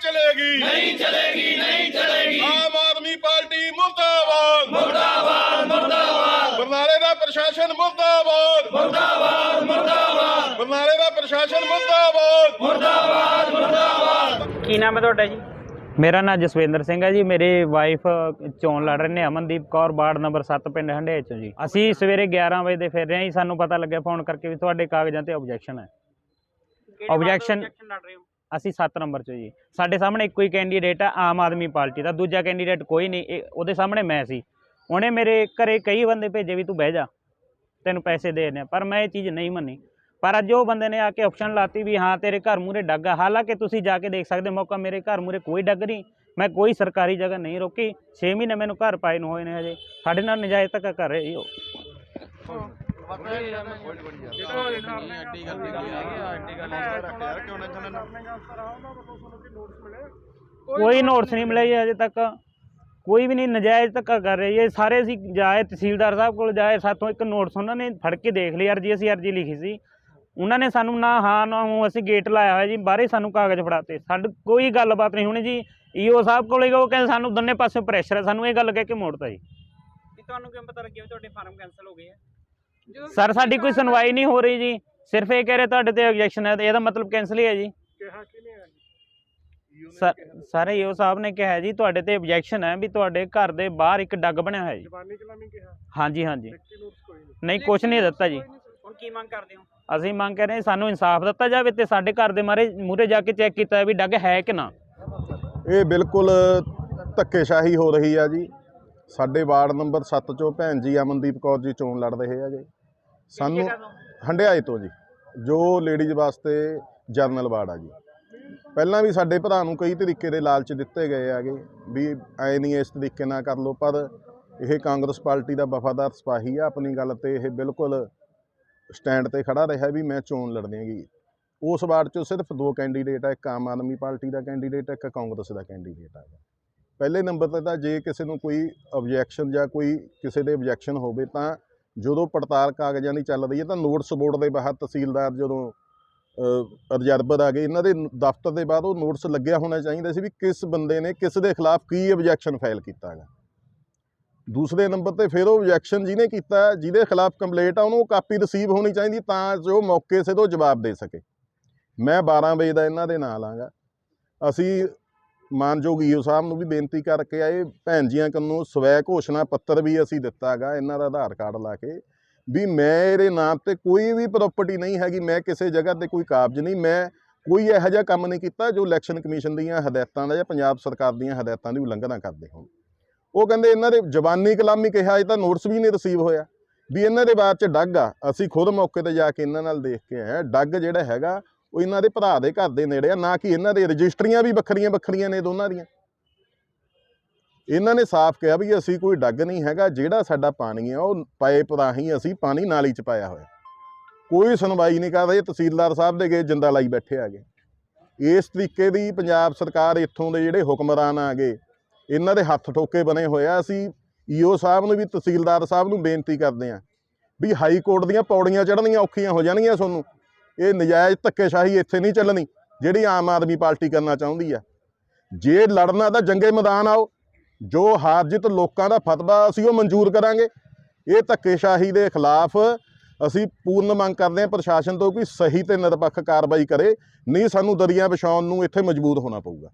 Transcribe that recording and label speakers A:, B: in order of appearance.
A: ਚਲੇਗੀ।
B: ਨਹੀਂ ਚਲੇਗੀ ਨਹੀਂ ਚਲੇਗੀ।
A: ਆਮ ਆਦਮੀ ਪਾਰਟੀ ਮੁਰਦਾਬਾਦ।
B: ਮੁਰਦਾਬਾਦ ਮੁਰਦਾਬਾਦ।
A: ਬਰਨਾਲੇ ਦਾ ਪ੍ਰਸ਼ਾਸਨ ਮੁਰਦਾਬਾਦ।
B: ਮੁਰਦਾਬਾਦ ਮੁਰਦਾਬਾਦ।
A: ਬਰਨਾਲੇ ਦਾ ਪ੍ਰਸ਼ਾਸਨ ਮੁਰਦਾਬਾਦ।
B: ਮੁਰਦਾਬਾਦ ਮੁਰਦਾਬਾਦ।
C: ਕੀ ਨਾਮ ਹੈ ਤੁਹਾਡਾ ਜੀ? ਮੇਰਾ ਨਾਮ ਜਸਵਿੰਦਰ ਸਿੰਘ ਹੈ ਜੀ। ਮੇਰੇ ਵਾਈਫ ਚੋਣ ਲੜ ਰਹੇ ਨੇ ਅਮਨਦੀਪ ਕੌਰ ਵਾਰਡ ਨੰਬਰ 7 ਪਿੰਡ ਹੰਡੇ ਚੋਂ ਜੀ। ਅਸੀਂ ਸਵੇਰੇ 11 ਵਜੇ ਦੇ ਫਿਰ ਰਹੇ ਹਾਂ ਜੀ। ਸਾਨੂੰ ਪਤਾ ਲੱਗਿਆ ਫੋਨ ਕਰਕੇ ਵੀ ਤੁਹਾਡੇ ਕਾਗਜ਼ਾਂ ਤੇ ਆਬਜੈਕਸ਼ਨ ਹੈ। ਆਬਜੈਕਸ਼ਨ ਅਸੀਂ 7 ਨੰਬਰ 'ਚ ਜੀ। ਸਾਡੇ ਸਾਹਮਣੇ ਇੱਕੋ ਹੀ ਕੈਂਡੀਡੇਟ ਹੈ ਆਮ ਆਦਮੀ ਪਾਰਟੀ ਦਾ। ਦੂਜਾ ਕੈਂਡੀਡੇਟ ਕੋਈ ਨਹੀਂ, ਇਹ- ਉਹਦੇ ਸਾਹਮਣੇ ਮੈਂ ਸੀ। ਉਹਨੇ ਮੇਰੇ ਘਰੇ ਕਈ ਬੰਦੇ ਭੇਜੇ ਵੀ ਤੂੰ ਬਹਿ ਜਾ, ਤੈਨੂੰ ਪੈਸੇ ਦੇ ਨੇ ਪਰ ਮੈਂ ਇਹ ਚੀਜ਼ ਨਹੀਂ ਮੰਨੀ। ਪਰ ਅੱਜ ਉਹ ਬੰਦੇ ਨੇ ਆ ਕੇ ਆਪਸ਼ਨ ਲਾਤੀ ਵੀ ਹਾਂ, ਤੇਰੇ ਘਰ ਮੂਰੇ ਡੱਗ ਆ। ਹਾਲਾਂਕਿ ਤੁਸੀਂ ਜਾ ਕੇ ਦੇਖ ਸਕਦੇ ਹੋ, ਮੌਕਾ ਮੇਰੇ ਘਰ ਮੂਰੇ ਕੋਈ ਡੱਗ ਨਹੀਂ। ਮੈਂ ਕੋਈ ਸਰਕਾਰੀ ਜਗ੍ਹਾ ਨਹੀਂ ਰੋਕੀ। 6 ਮਹੀਨੇ ਮੈਨੂੰ ਘਰ ਪਾਏ ਨੂੰ ਹੋਏ ਨੇ ਹਜੇ। ਸਾਡੇ ਨਾਲ ਨਜਾਇਜ਼ ਧੱਕਾ ਕਰ ਰਹੇ ਉਹ ਕੋਈ ਨੋਟਿਸ ਨਹੀਂ ਮਿਲਿਆ ਜੀ ਅਜੇ ਤੱਕ। ਕੋਈ ਵੀ ਨਹੀਂ ਨਜਾਇਜ਼ ਧੱਕਾ ਕਰ ਰਹੇ ਜੀ। ਇਹ ਸਾਰੇ ਅਸੀਂ ਜਾਏ ਤਹਿਸੀਲਦਾਰ ਸਾਹਿਬ ਕੋਲ ਜਾਏ ਸਾਥੋਂ ਇੱਕ ਨੋਟਿਸ ਉਹਨਾਂ ਨੇ ਫੜ ਕੇ ਦੇਖ ਲਈ ਅਰਜੀ ਅਸੀਂ ਅਰਜੀ ਲਿਖੀ ਸੀ। ਉਹਨਾਂ ਨੇ ਸਾਨੂੰ ਨਾ ਹਾਂ ਨਾ ਹੂੰ ਅਸੀਂ ਗੇਟ ਲਾਇਆ ਹੋਇਆ ਜੀ ਬਾਹਰੇ ਸਾਨੂੰ ਕਾਗਜ਼ ਫੜਾਤੇ। ਸਾਡੇ ਕੋਈ ਗੱਲਬਾਤ ਨਹੀਂ ਹੋਣੀ ਜੀ। ਈਓ ਸਾਹਿਬ ਕੋਲੇ ਉਹ ਕਹਿੰਦੇ ਸਾਨੂੰ ਦੋਨੇ ਪਾਸੇ ਪ੍ਰੈਸ਼ਰ ਹੈ ਸਾਨੂੰ ਇਹ ਗੱਲ ਕਹਿ ਕੇ ਮੋੜਤਾ ਜੀ।
D: ਤੁਹਾਨੂੰ ਕਿਵੇਂ ਪਤਾ ਲੱਗਿਆ ਵੀ ਤੁਹਾਡੇ ਫਾਰਮ ਕੈਨਸਲ ਹੋ ਗਏ ਆ?
C: ਸਰ ਸਾਡੀ ਕੋਈ ਸੁਣਵਾਈ ਨਹੀਂ ਹੋ ਰਹੀ ਜੀ। ਸਿਰਫ ਇਹ ਕਹਿ ਰਹੇ ਤੁਹਾਡੇ ਤੇ ਆਬਜੈਕਸ਼ਨ ਹੈ ਤੇ ਇਹਦਾ ਮਤਲਬ ਕੈਨਸਲ ਹੀ ਹੈ ਜੀ। ਸਰ ਸਾਰੇ ਈਓ ਸਾਹਿਬ ਨੇ ਕਿਹਾ ਜੀ ਤੁਹਾਡੇ ਤੇ ਆਬਜੈਕਸ਼ਨ ਹੈ ਵੀ ਤੁਹਾਡੇ ਘਰ ਦੇ ਬਾਹਰ ਇੱਕ ਡੱਗ ਬਣਿਆ ਹੋਇਆ ਜੀ।
A: ਜਵਾਨੀ ਕਲਾਮੀ ਕਿਹਾ?
C: ਹਾਂਜੀ ਹਾਂਜੀ।
A: ਨਹੀਂ।
C: ਕੁਛ ਨਹੀਂ ਦਿੱਤਾ ਜੀ।
D: ਹੁਣ ਕੀ ਮੰਗ ਕਰਦੇ ਹੋ?
C: ਅਸੀਂ ਮੰਗ ਕਰ ਰਹੇ ਹਾਂ ਸਾਨੂੰ ਇਨਸਾਫ ਦਿੱਤਾ ਜਾਵੇ ਤੇ ਸਾਡੇ ਘਰ ਦੇ ਮਾਰੇ ਮੂਰੇ ਜਾ ਕੇ ਚੈੱਕ ਕੀਤਾ ਵੀ ਡੱਗ ਹੈ ਕਿ ਨਾ।
E: ਇਹ ਬਿਲਕੁਲ ਧੱਕੇਸ਼ਾਹੀ ਹੋ ਰਹੀ ਆ ਜੀ। ਸਾਡੇ ਵਾਰਡ ਨੰਬਰ 7 ਚੋਂ ਭੈਣ ਜੀ ਅਮਨਦੀਪ ਕੌਰ ਜੀ ਚੋਣ ਲੜ ਰਹੇ ਹੈਗੇ। ਸਾਨੂੰ ਹੰਡਿਆਏ ਤੋਂ? ਜੀ ਜੋ ਲੇਡੀਜ਼ ਵਾਸਤੇ ਜਰਨਲ ਵਾਰਡ ਆ ਜੀ। ਪਹਿਲਾਂ ਵੀ ਸਾਡੇ ਭਰਾ ਨੂੰ ਕਈ ਤਰੀਕੇ ਦੇ ਲਾਲਚ ਦਿੱਤੇ ਗਏ ਹੈਗੇ ਵੀ ਐ ਨਹੀਂ ਇਸ ਤਰੀਕੇ ਨਾਲ ਕਰ ਲਓ ਪਰ ਇਹ ਕਾਂਗਰਸ ਪਾਰਟੀ ਦਾ ਵਫਾਦਾਰ ਸਿਪਾਹੀ ਆ ਆਪਣੀ ਗੱਲ ਤੇ ਇਹ ਬਿਲਕੁਲ ਸਟੈਂਡ ਤੇ ਖੜਾ ਰਿਹਾ ਵੀ ਮੈਂ ਚੋਣ ਲੜਨੀ ਹੈਗੀ। ਉਸ ਵਾਰਡ 'ਚੋਂ ਸਿਰਫ ਦੋ ਕੈਂਡੀਡੇਟ ਆ ਇੱਕ ਆਮ ਆਦਮੀ ਪਾਰਟੀ ਦਾ ਕੈਂਡੀਡੇਟ ਇੱਕ ਕਾਂਗਰਸ ਦਾ ਕੈਂਡੀਡੇਟ ਆ। ਪਹਿਲੇ ਨੰਬਰ ਤੇ ਤਾਂ ਜੇ ਕਿਸੇ ਨੂੰ ਕੋਈ ਆਬਜੈਕਸ਼ਨ ਜਾਂ ਕੋਈ ਕਿਸੇ ਦੇ ਆਬਜੈਕਸ਼ਨ ਹੋਵੇ ਤਾਂ ਜਦੋਂ ਪੜਤਾਲ ਕਾਗਜ਼ਾਂ ਦੀ ਚੱਲ ਰਹੀ ਹੈ ਤਾਂ ਨੋਟਿਸ ਬੋਰਡ ਦੇ ਬਾਹਰ ਤਹਿਸੀਲਦਾਰ ਜਦੋਂ ਰਿਜ਼ਰਵਰ ਆ ਗਏ, ਇਹਨਾਂ ਦੇ ਦਫ਼ਤਰ ਦੇ ਬਾਅਦ ਉਹ ਨੋਟਿਸ ਲੱਗਿਆ ਹੋਣਾ ਚਾਹੀਦਾ ਸੀ ਵੀ ਕਿਸ ਬੰਦੇ ਨੇ ਕਿਸ ਦੇ ਖਿਲਾਫ ਕੀ ਆਬਜੈਕਸ਼ਨ ਫਾਈਲ ਕੀਤਾ ਹੈਗਾ। ਦੂਸਰੇ ਨੰਬਰ ਤੇ ਫਿਰ ਉਹ ਆਬਜੈਕਸ਼ਨ ਜਿਹਨੇ ਕੀਤਾ, ਜਿਹਦੇ ਖਿਲਾਫ ਕੰਪਲੇਂਟ ਆ, ਉਹਨੂੰ ਕਾਪੀ ਰਿਸੀਵ ਹੋਣੀ ਚਾਹੀਦੀ ਤਾਂ ਜੋ ਮੌਕੇ ਸਿਰ ਉਹ ਜਵਾਬ ਦੇ ਸਕੇ। ਮੈਂ 12 ਵਜੇ ਦਾ ਇਹਨਾਂ ਦੇ ਨਾਲ ਆਂਗਾ। ਅਸੀਂ ਮਾਨਯੋਗ ਈਓ ਸਾਹਿਬ ਨੂੰ ਵੀ ਬੇਨਤੀ ਕਰਕੇ ਆਏ, ਭੈਣ ਜੀਆਂ ਕੰਨੋਂ ਸਵੈ ਘੋਸ਼ਣਾ ਪੱਤਰ ਵੀ ਅਸੀਂ ਦਿੱਤਾ ਹੈਗਾ, ਇਹਨਾਂ ਦਾ ਆਧਾਰ ਕਾਰਡ ਲਾ ਕੇ, ਵੀ ਮੇਰੇ ਨਾਮ ਤੇ ਕੋਈ ਵੀ ਪ੍ਰਾਪਰਟੀ ਨਹੀਂ ਹੈਗੀ, ਮੈਂ ਕਿਸੇ ਜਗ੍ਹਾ ਤੇ ਕੋਈ ਕਾਬਜ਼ ਨਹੀਂ, ਮੈਂ ਕੋਈ ਇਹੋ ਜਿਹਾ ਕੰਮ ਨਹੀਂ ਕੀਤਾ ਜੋ ਇਲੈਕਸ਼ਨ ਕਮਿਸ਼ਨ ਦੀਆਂ ਹਦਾਇਤਾਂ ਦਾ ਜਾਂ ਪੰਜਾਬ ਸਰਕਾਰ ਦੀਆਂ ਹਦਾਇਤਾਂ ਦੀ ਉਲੰਘਣਾ ਕਰਦੇ ਹੋਣ। ਉਹ ਕਹਿੰਦੇ ਇਹਨਾਂ ਦੇ ਜ਼ਬਾਨੀ ਕਲਾਮੀ ਕਿਹਾ, ਇਹ ਤਾਂ ਨੋਟਿਸ ਵੀ ਨਹੀਂ ਰਿਸੀਵ ਹੋਇਆ, ਵੀ ਇਹਨਾਂ ਦੇ ਬਾਅਦ ਚ ਡੱਗ ਆ, ਅਸੀਂ ਖੁਦ ਮੌਕੇ ਤੇ ਜਾ ਕੇ ਇਹਨਾਂ ਨਾਲ ਦੇਖ ਕੇ ਆਏ ਡੱਗ ਜਿਹੜਾ ਹੈਗਾ ਉਹ ਇਹਨਾਂ ਦੇ ਭਰਾ ਦੇ ਘਰ ਦੇ ਨੇੜੇ ਆ, ਨਾ ਕਿ ਇਹਨਾਂ ਦੇ, ਰਜਿਸਟਰੀਆਂ ਵੀ ਵੱਖਰੀਆਂ ਵੱਖਰੀਆਂ ਨੇ ਦੋਨਾਂ ਦੀਆਂ। ਇਹਨਾਂ ਨੇ ਸਾਫ਼ ਕਿਹਾ ਵੀ ਅਸੀਂ ਕੋਈ ਡੱਗ ਨਹੀਂ ਹੈਗਾ, ਜਿਹੜਾ ਸਾਡਾ ਪਾਣੀ ਆ, ਉਹ ਪਾਈਪ ਰਾਹੀਂ ਅਸੀਂ ਪਾਣੀ ਨਾਲੀ ਚ ਪਾਇਆ ਹੋਇਆ। ਕੋਈ ਸੁਣਵਾਈ ਨਹੀਂ ਕਰ ਰਹੀ, ਤਹਿਸੀਲਦਾਰ ਸਾਹਿਬ ਦੇ ਗਏ ਜਿੰਦਾ ਲਾਈ ਬੈਠੇ ਆਗੇ ਇਸ ਤਰੀਕੇ ਦੀ ਪੰਜਾਬ ਸਰਕਾਰ ਇੱਥੋਂ ਦੇ ਜਿਹੜੇ ਹੁਕਮਰਾਨ ਆ ਗਏ ਇਹਨਾਂ ਦੇ ਹੱਥ ਠੋਕੇ ਬਣੇ ਹੋਏ ਆ। ਅਸੀਂ ਈਓ ਸਾਹਿਬ ਨੂੰ ਵੀ, ਤਹਿਸੀਲਦਾਰ ਸਾਹਿਬ ਨੂੰ ਬੇਨਤੀ ਕਰਦੇ ਹਾਂ ਵੀ ਹਾਈ ਕੋਰਟ ਦੀਆਂ ਪੌੜੀਆਂ ਚੜ੍ਹਨੀਆਂ ਔਖੀਆਂ ਹੋ ਜਾਣਗੀਆਂ ਤੁਹਾਨੂੰ। ਇਹ ਨਜਾਇਜ਼ ਧੱਕੇਸ਼ਾਹੀ ਇੱਥੇ ਨਹੀਂ ਚੱਲਣੀ, ਜਿਹੜੀ ਆਮ ਆਦਮੀ ਪਾਰਟੀ ਕਰਨਾ ਚਾਹੁੰਦੀ ਆ। ਜੇ ਲੜਨਾ ਤਾਂ ਜੰਗੇ ਮੈਦਾਨ ਆਓ, ਜੋ ਹਾਰਜਿਤ ਲੋਕਾਂ ਦਾ ਫਤਵਾ ਅਸੀਂ ਉਹ ਮਨਜ਼ੂਰ ਕਰਾਂਗੇ। ਇਹ ਧੱਕੇਸ਼ਾਹੀ ਦੇ ਖਿਲਾਫ ਅਸੀਂ ਪੂਰਨ ਮੰਗ ਕਰਦੇ ਹਾਂ ਪ੍ਰਸ਼ਾਸਨ ਤੋਂ ਕਿ ਸਹੀ ਤੇ ਨਿਰਪੱਖ ਕਾਰਵਾਈ ਕਰੇ, ਨਹੀਂ ਸਾਨੂੰ ਦਰੀਆਂ ਵਿਛਾਉਣ ਨੂੰ ਇੱਥੇ ਮਜਬੂਰ ਹੋਣਾ ਪਊਗਾ।